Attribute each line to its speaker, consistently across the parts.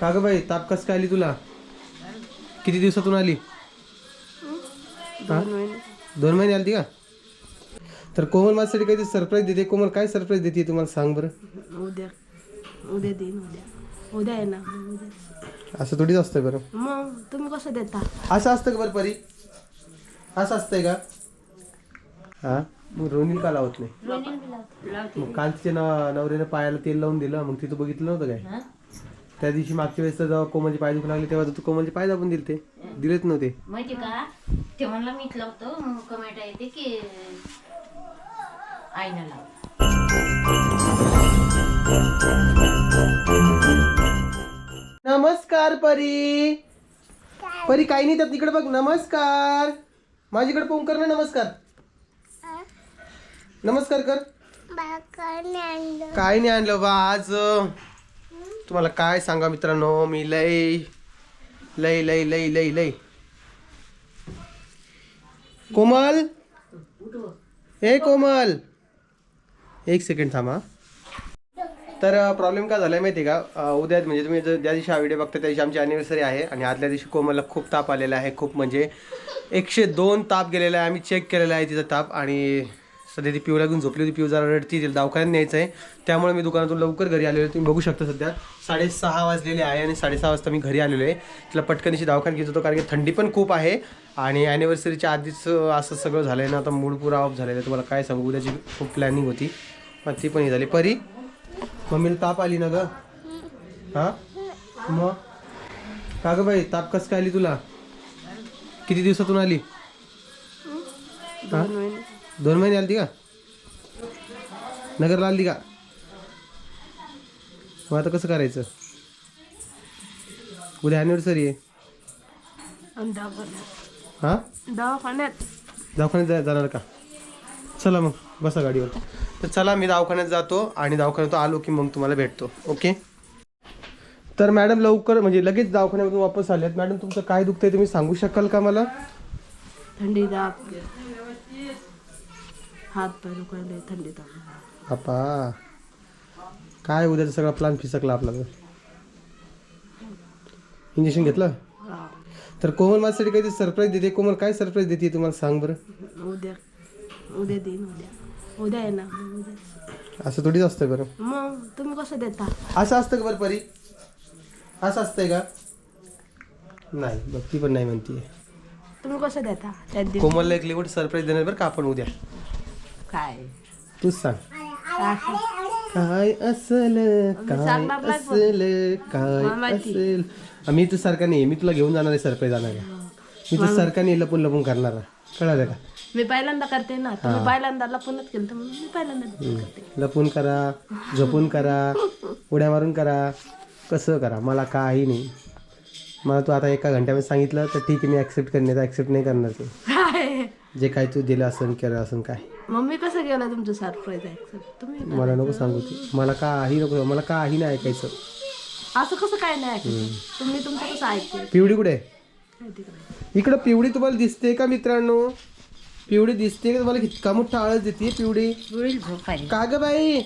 Speaker 1: का ग बाई ताप कस काय आली तुला? किती दिवसातून आली? हा? दोन महिने आली का? तर कोमल माझ्यासाठी काहीतरी सरप्राईज देते. कोमल काय सरप्राईज देते तुम्हाला सांग बरं?
Speaker 2: उद्या. उद्या देईन उद्या. उद्या आहे ना. उद्या
Speaker 1: असं थोडीच असतंय बरं.
Speaker 2: मग तुम्ही कसं देता?
Speaker 1: असं असतं का बरं परी? असं असतंय का? हा? मग रोनील का लावत नाही? मग काल तिच्या न नवऱ्यानं पायाला तेल लावून दिलं. मग तिथं बघितलं नव्हतं काय? त्या दिवशी मागच्या वेळेस तर जेव्हा कोमलचे पाय दुखू लागले तेव्हा तू कोमलचे पाय दाबून दिले ते दिलेच नव्हते.
Speaker 3: माहिती का? ते म्हणलं मीच लावतो मग कमेंट येते की आईनं लाव
Speaker 1: नमस्कार परी. परी काही नाही त्यात तिकडे बघ. नमस्कार. माझीकडे पाहून कर ना नमस्कार. नमस्कार कर. काय नाही आणलं बा आज तुम्हाला काय सांगा मित्रांनो? मी लय लय लय लय लय लय. कोमल? हे कोमल. एक सेकंड थांबा. तर प्रॉब्लेम काय झालाय माहिती आहे का उद्या म्हणजे तुम्ही जर ज्या दिवशी हा व्हिडिओ बघता त्या दिवशी आमची अॅनिव्हर्सरी आहे आणि आदल्या दिवशी कोमलला खूप ताप आलेला आहे. खूप म्हणजे एकशे दोन ताप गेलेला आहे. आम्ही चेक केलेला आहे तिचा ताप आणि सध्या ती पिऊला घेऊन झोपली होती. पिऊ जरा रडती तिला दवाखान्यात न्यायचं आहे त्यामुळे मी दुकानातून लवकर घरी आलेलो तुम्ही बघू शकता सध्या. साडेसहा वाजलेले आहे आणि साडेसहा वाजता मी घरी आलेलो आहे. तिला पटकनशी दवाखान्यात घेत होतो कारण की थंडी पण खूप आहे. आणि ॲनिव्हर्सरीच्या आधीच असं सगळं झालं आहे ना. आता मूड पुरा ऑफ झालेलं आहे. तुम्हाला काय सांगू? उद्याची खूप प्लॅनिंग होती. मग ती पण हे झाली. परी मम्मीला ताप आली ना ग? हां? मग? का ग बाई? ताप कसं काय आली तुला? किती दिवसातून आली? हां
Speaker 2: दोन महिने
Speaker 1: आली का? नगरला आली का? मग आता कसं करायचं? उद्या अॅनिव्हर्सरी आहे.
Speaker 2: दवाखान्यात.
Speaker 1: हा?
Speaker 2: दवाखान्यात.
Speaker 1: दवाखान्यात जा जाणार का? चला मग बसा गाडीवर. तर चला मी दवाखान्यात जातो आणि दवाखान्यात आलो की मग तुम्हाला भेटतो. ओके तर मॅडम लवकर म्हणजे लगेच दवाखान्यामधून वापस आल्यात मॅडम तुमचं काय दुखतंय तुम्ही सांगू शकाल का मला?
Speaker 2: थंडी ताप हात पाय दुखायले थंडी ताप
Speaker 1: बापा काय उद्याचा सगळा प्लॅन फिसकला आपला इंजेक्शन घेतलं. तर कोमल माझ्यासाठी काहीतरी सरप्राईज देते. कोमल काय सरप्राईज देते तुम्हाला सांग बरं?
Speaker 2: उद्या. उद्या देईन उद्या. उद्या आहे ना. उद्या
Speaker 1: असं थोडीच असतंय बरं.
Speaker 2: मग तुम्ही कसं देता?
Speaker 1: असं असतं का बरं परी? असं असतंय का? नाही बघ ती पण नाही म्हणतीये.
Speaker 2: तुम्ही कसं देता? त्या दिवशी
Speaker 1: कोमलला एक लिमिट सरप्राईज देणार बरं का आपण उद्या?
Speaker 2: काय?
Speaker 1: तूच सांग.
Speaker 2: काय?
Speaker 1: असल काय. असेल काय. असेल? मी तू सारखा नाही मी तुला घेऊन जाणार आहे सरप्राईज आणायला. मी तू सारखा नाही लपून लपून करणार कळालं का?
Speaker 2: मी पहिल्यांदा करते ना तुम्ही पहिल्यांदा लपूनच केलं तर मी पहिल्यांदा
Speaker 1: लपून करा झोपून करा उड्या मारून करा कसं करा मला काही नाही. मला तू आता एका घंट्यामध्ये सांगितलं तर ठीक आहे मी ॲक्सेप्ट करणे ॲक्सेप्ट नाही करणार ते. जे काय तू दिलं असं केलं असं काय?
Speaker 2: मम्मी कसं गेलं तुमचं सरप्राईज तुम्ही
Speaker 1: मला नको सांगू ती. मला काही नको मला काही नाही ऐकायचं.
Speaker 2: असं कसं काय नाही ऐकत तुम्ही तुमचं कसं ऐकते
Speaker 1: पिवडी कुठे? आहे?
Speaker 2: काय तिकडे.
Speaker 1: इकडं पिवडी तुम्हाला दिसते का मित्रांनो? पिवडी दिसते का? तुम्हाला कितका मोठा आळस देते पिवडी का ग बाई?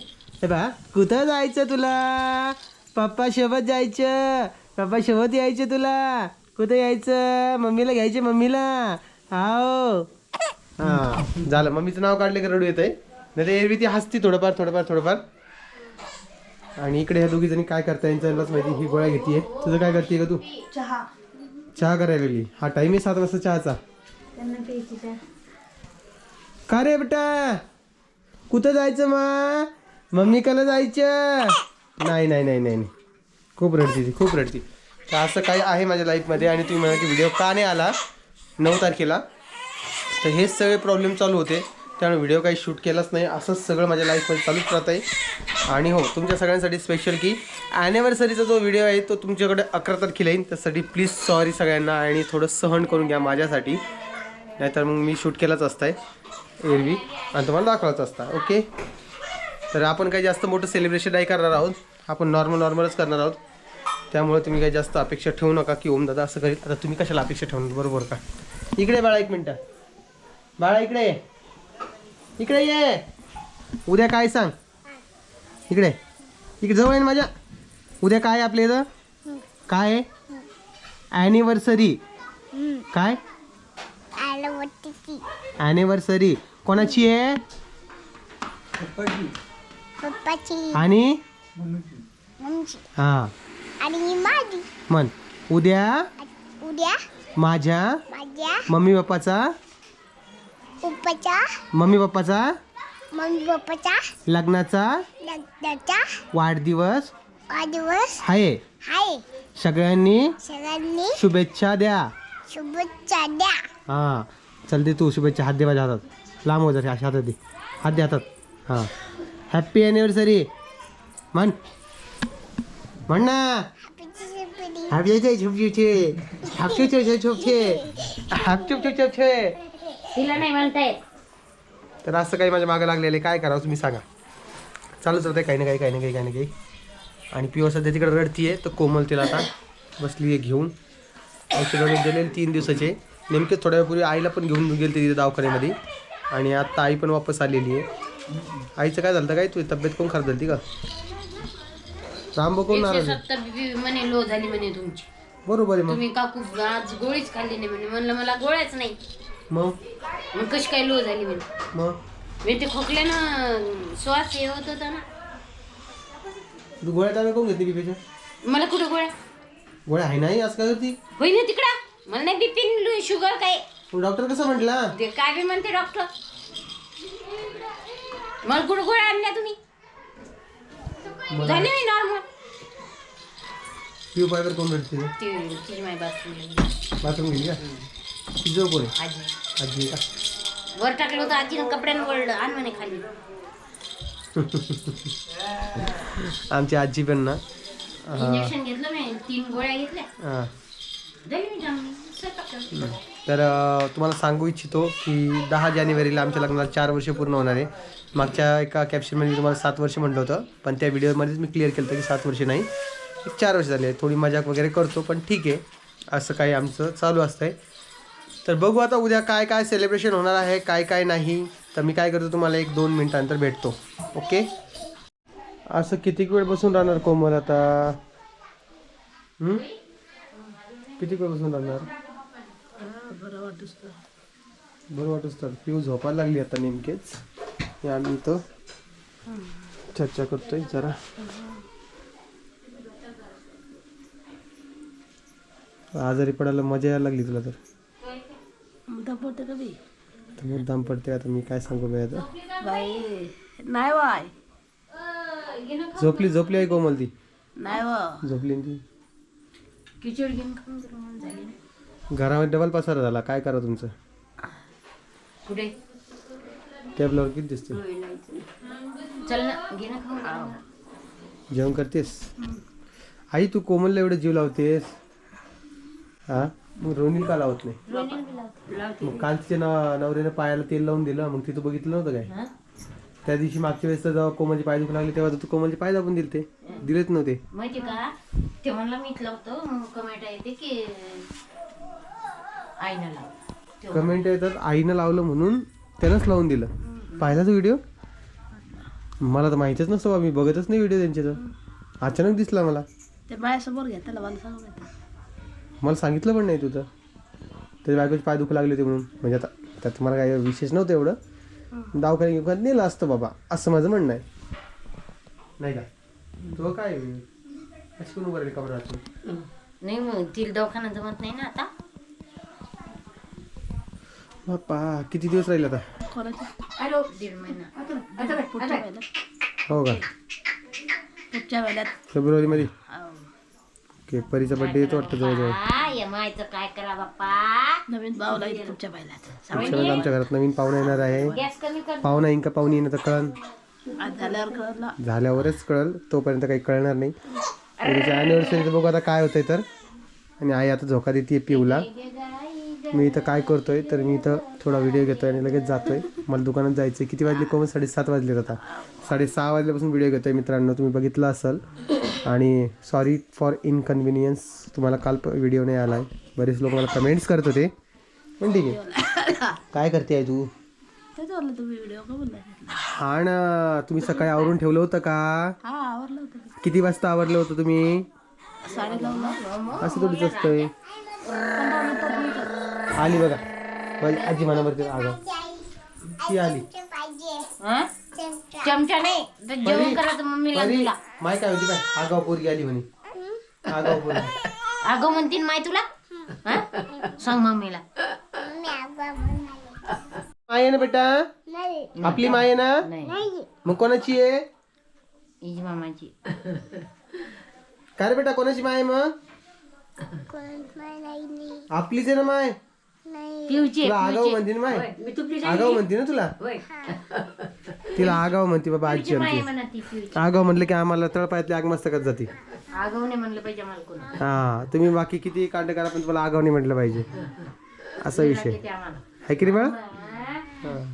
Speaker 1: हे बा कुठं जायचं तुला? पप्पा सोबत जायचं. पप्पा सोबत यायचं तुला. कुठं यायचं? मम्मीला घ्यायचं मम्मीला. हाव हा झालं. मम्मीचं नाव काढले का रडू येत आहे नाही तर एरवी ती हसती थोडंफार थोडंफार थोडंफार. आणि इकडे ह्या दोघी जणी काय करता यांच्यालाच माहिती ही गोळ्या घेतीये. तुझं काय करते का तू?
Speaker 2: चहा.
Speaker 1: चहा करायला लागली हा टाइम आहे सात वाजता चहाचा. का रे बेटा? कुठं जायचं मा? मम्मी कला जायचं? नाही नाही नाही नाही नाही. खूप रडती ती खूप रडती. तर असं काही आहे माझ्या लाईफमध्ये आणि तुम्ही म्हणा की व्हिडिओ का नाही आला? नऊ तारखेला. तर हेच सगळे प्रॉब्लेम चालू होते. त्यामुळे व्हिडिओ काही शूट केलाच नाही. असंच सगळं माझ्या लाईफमध्ये चालूच राहत आहे. आणि हो तुमच्या सगळ्यांसाठी स्पेशल की ॲनिव्हर्सरीचा जो व्हिडिओ आहे तो तुमच्याकडे अकरा तारखेला येईल त्यासाठी प्लीज सॉरी सगळ्यांना आणि थोडं सहन करून घ्या माझ्यासाठी. नाहीतर मग मी शूट केलाच असताय. एरवी. आणि तुम्हाला दाखवायचं असता. ओके तर आपण काही जास्त मोठं सेलिब्रेशन नाही करणार आहोत. आपण नॉर्मल नॉर्मलच करणार आहोत. त्यामुळे तुम्ही काही जास्त अपेक्षा ठेवू नका की ओम दादा असं करीत आता तुम्ही कशाला अपेक्षा ठेवणार? बरोबर का? इकडे बाळा एक मिनटं. बाळा इकडे. इकडे ये. उद्या काय सांग? इकडे. इकडे जवळ आहे माझ्या. उद्या काय आहे आपल्या इथं? काय ॲनिव्हर्सरी काय? ॲनिव्हर्सरी कोणाची आहे? आणि? हा. म्हण. उद्या?
Speaker 4: उद्या?
Speaker 1: माझ्या?
Speaker 4: माझ्या?
Speaker 1: मम्मी पप्पाचा?
Speaker 4: पप्पाच्या
Speaker 1: मम्मी पप्पाचा?
Speaker 4: मम्मी पप्पाच्या
Speaker 1: लग्नाचा?
Speaker 4: लग्नाचा?
Speaker 1: वाढदिवस?
Speaker 4: वाढदिवस?
Speaker 1: आहे
Speaker 4: आहे
Speaker 1: सगळ्यांनी
Speaker 4: सगळ्यांनी
Speaker 1: शुभेच्छा द्या.
Speaker 4: शुभेच्छा द्या.
Speaker 1: हां. चल दे तू शुभेच्छा. हात दे माझ्या हातात. लांब हो जरा अशा हातात दे. हात दे हातात. हां. हॅप्पी ॲनिव्हर्सरी म्हण. म्हण ना. हॅपी झुपझुपचे हॅपी झुपझुपचे हॅपी झुपझुपचे
Speaker 3: तिला नाही म्हणता येत.
Speaker 1: तर असं काही माझ्या मागं लागलेले काय करावं तुम्ही सांगा. चालूच राहते काही ना काही काही ना काही काही ना काही. आणि पिओ सध्या तिकडे रडतीये तर कोमल तिला आता बसली आहे घेऊन. औषध दिलेले तीन दिवसाचे. नेमके थोड्या वेळापूर्वी आईला पण घेऊन गेली तिथे दवाखान्यामध्ये. आणि आता आई पण वापस आलेली आहे. आईचं काय झालं काय? तुझी तब्येत कोण खराब झाली का? रामबो कोण नाराज आहे?
Speaker 3: म्हणे लो झाली म्हणे तुमची.
Speaker 1: बरोबर आहे मग.
Speaker 3: तुम्ही काकू आज गोळीच खाल्ली नाही म्हणे. म्हणलं मला गोळ्याच नाही.
Speaker 1: मग?
Speaker 3: मग कशी काय लो झाली म्हणे?
Speaker 1: मग?
Speaker 3: मी ते खोकल्यानं श्वास हे होत होता ना.
Speaker 1: तू गोळ्या टाव्या कोण घेतली बीपीच्या?
Speaker 3: मला कुठं गोळ्या?
Speaker 1: गोळ्या आहे नाही आज काय करती
Speaker 3: होई ना तिकडं. मला नाही बिपिन शुगर काय.
Speaker 1: डॉक्टर कसं म्हटला?
Speaker 3: ते काय बी म्हणते डॉक्टर. मला कुठं गोळ्या आणल्या तुम्ही? झाली नाही नॉर्मल
Speaker 1: पिऊ पायवर कोण रडते?
Speaker 3: ती तिची माय बाथरूम
Speaker 1: बाथरूम गेली का? तिचं कोण
Speaker 3: आजी.
Speaker 1: आजी. का
Speaker 3: वर टाकलं होतं आजीनं कपड्यानं वळलं. आण म्हणे खाली.
Speaker 1: आमची आजी पण ना
Speaker 3: इंजेक्शन घेतलं मी तीन गोळ्या घेतल्या.
Speaker 1: हा.
Speaker 3: मी स्वयंपाक. करते.
Speaker 1: तर अं, तुम्हाला सांगू इच्छितो की दहा जानेवारीला आमच्या लग्नाला चार वर्ष पूर्ण होणार आहे. मागच्या एका कॅप्शनमध्ये तुम्हाला सात वर्ष म्हटलं होतं पण त्या व्हिडिओमध्येच मी क्लिअर केलं होतं की सात वर्ष नाही. एक चार वर्ष झाले थोडी मजाक वगैरे करतो पण ठीक आहे. असं काही आमचं चालू असतंय. तर बघू आता उद्या काय काय सेलिब्रेशन होणार आहे काय काय नाही. तर मी काय करतो तुम्हाला एक दोन मिनिटानंतर भेटतो. ओके? असं कितीक वेळ बसून राहणार कोमल आता? कितीक किती वेळ बसून राहणार?
Speaker 2: बरं वाटूस तर
Speaker 1: बरं वाटूस तर पिऊ झोपायला लागली आता नेमकेच. हे आम्ही इथं चर्चा करतोय जरा. आजारी पडायला मजा यायला लागली तुला तर.
Speaker 2: मुद्दा पोटे का बी?
Speaker 1: तर मुद्दाम पडते आता मी काय सांगू बाई आता?
Speaker 2: बाई नाही वाय
Speaker 1: झोपली झोपली आहे कोमल ती.
Speaker 2: नाही व.
Speaker 1: झोपली ना ती.
Speaker 3: खिचडी घेऊन खाऊन जरा म्हणून झाली ना.
Speaker 1: घरामध्ये डबल पसारा झाला काय करा तुमचं?
Speaker 3: कुठे?
Speaker 1: टेबलावर किती दिसते
Speaker 3: चल ना घे ना खाऊन.
Speaker 1: जेवण करतेस? आई तू कोमलला एवढं जीव लावतेस? हा? मग रोनी का लावत नाही?
Speaker 3: लावते.
Speaker 1: मग काल तिच्या ना नवऱ्याने पायाला तेल लावून दिलं मग तिथं बघितलं नव्हतं काय?
Speaker 3: हा?
Speaker 1: त्या दिवशी मागच्या वेळेस तर जेव्हा कोमलचे पाय दुखू लागले तेव्हा तू कोमलचे पाय दाबून दिले ते दिलेच नव्हते.
Speaker 3: माहिती का? ते म्हणलं मीच लावतो मग कमेंट येते की आईनं लाव. ते
Speaker 1: कमेंट येतात आईनं लावलं म्हणून त्यानंच लावून दिलं. पाहिला तो व्हिडिओ? मला तर माहितीच नसतं बा मी बघतच नाही व्हिडिओ त्यांचे तर अचानक दिसला मला.
Speaker 2: ते माझ्यासमोर घ्या त्याला मला सांगू
Speaker 1: मला सांगितलं पण नाही तुझं त्याच्या बायकोचे पाय दुखू लागले होते म्हणून. म्हणजे आता त्यात मला काही विशेष नव्हतं एवढं. दवाखान्यात घेऊन नेलं असतं बाबा. असं माझं म्हणणं आहे. नाही का? तुझं काय अशी कोण उभं राहिली
Speaker 3: नाही मग तिला दवाखाना जमत नाही ना आता.
Speaker 1: बाप्पा किती दिवस राहील आता?
Speaker 3: हॅलो. दीड महिना.
Speaker 2: पुढच्या वेळेला.
Speaker 1: हो का?
Speaker 2: पुढच्या वेळेला.
Speaker 1: फेब्रुवारीमध्ये. ओके परीचा बड्डे येतो वाटतं जवळजवळ.
Speaker 3: काय करा बाप्पा?
Speaker 2: नवीन पुढच्या वेळेला
Speaker 1: आमच्या घरात नवीन पाहुणा येणार आहे.
Speaker 3: गॅस कमी कर.
Speaker 1: पाहुणा येईन का पाहुणी येणं तर कळण
Speaker 2: आज झाल्यावर कळला.
Speaker 1: झाल्यावरच कळल तोपर्यंत काही कळणार नाही. उद्याच्या अॅनिव्हर्सरीचं बघू आता काय होतंय तर. आणि आई आता झोका देते पिऊला. मी इथं काय करतोय तर मी इथं थोडा व्हिडिओ घेतोय आणि लगेच जातोय. मला दुकानात जायचं किती वाजले? कोण? साडेसात वाजलेत आता. साडेसहा वाजल्यापासून व्हिडिओ घेतोय मित्रांनो. तुम्ही बघितलं असाल. आणि सॉरी फॉर इनकन्व्हिनियन्स तुम्हाला काल व्हिडिओ नाही आला आहे बरेच लोक मला कमेंट्स करत होते. पण ठीक आहे. काय करते आहे तू? हा ना तुम्ही सकाळी आवरून ठेवलं होतं का?
Speaker 2: हा
Speaker 1: किती वाजता आवरलं होतं तुम्ही? असं थोडीच असतंय. आली बघा. माझी आजी मनावरती आगाव ती आली?
Speaker 3: चमचा नाही तर जेवण करायचं मम्मीला
Speaker 1: परी,
Speaker 3: तुला.
Speaker 1: माय काय होती काय आगाव पोरगी आली म्हणे. आगाव पोरगी.
Speaker 3: अगं म्हणतीन माय तुला? हा? सांग मम्मीला.
Speaker 1: माय आहे ना बेटा?
Speaker 4: नाही.
Speaker 1: आपली माय आहे ना?
Speaker 3: नाही.
Speaker 1: मग कोणाची आहे?
Speaker 3: इजी मामाची.
Speaker 1: काय रे बेटा कोणाची माय आहे मग? आपलीच आहे ना माय? तुला आगाव म्हणते ना माय? आगाव म्हणते ना तुला? तिला आगाव म्हणते बाबा आजी
Speaker 3: माय
Speaker 1: आमची.
Speaker 3: म्हणा ती पिवची
Speaker 1: आगाव म्हणलं की आम्हाला तळपायातली आग मस्तकात जाते.
Speaker 3: आगाव नाही म्हणलं पाहिजे मला कोण.
Speaker 1: हा तुम्ही बाकी किती कांड करा पण तुम्हाला आगाव नाही म्हटलं पाहिजे. असा विषय.
Speaker 3: ते आम्हाला?
Speaker 1: आहे की रे बाळा?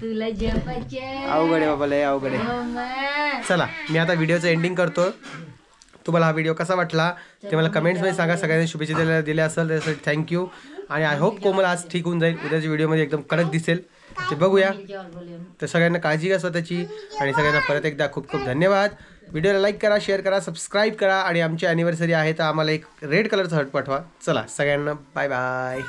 Speaker 3: तुला
Speaker 1: अवघड आहे बाबा लय अवघड आहे. चला मी आता व्हिडिओचं एंडिंग करतो तुम्हाला हा व्हिडिओ कसा वाटला ते मला कमेंट्समध्ये सांगा. सगळ्यांनी शुभेच्छा दिल्या दिल्या असेल त्यासाठी थँक्यू आणि आय होप कोमल आज ठीक होऊन जाईल. उद्याच्या व्हिडिओमध्ये एकदम कडक दिसेल. ते बघूया. तर सगळ्यांना काळजी घ्या स्वतःची. आणि सगळ्यांना परत एकदा खूप खूप धन्यवाद. व्हिडिओला लाईक करा शेअर करा सबस्क्राईब करा. आणि आमची ॲनिव्हर्सरी आहे तर आम्हाला एक रेड कलरचा हट पाठवा. चला सगळ्यांना बाय बाय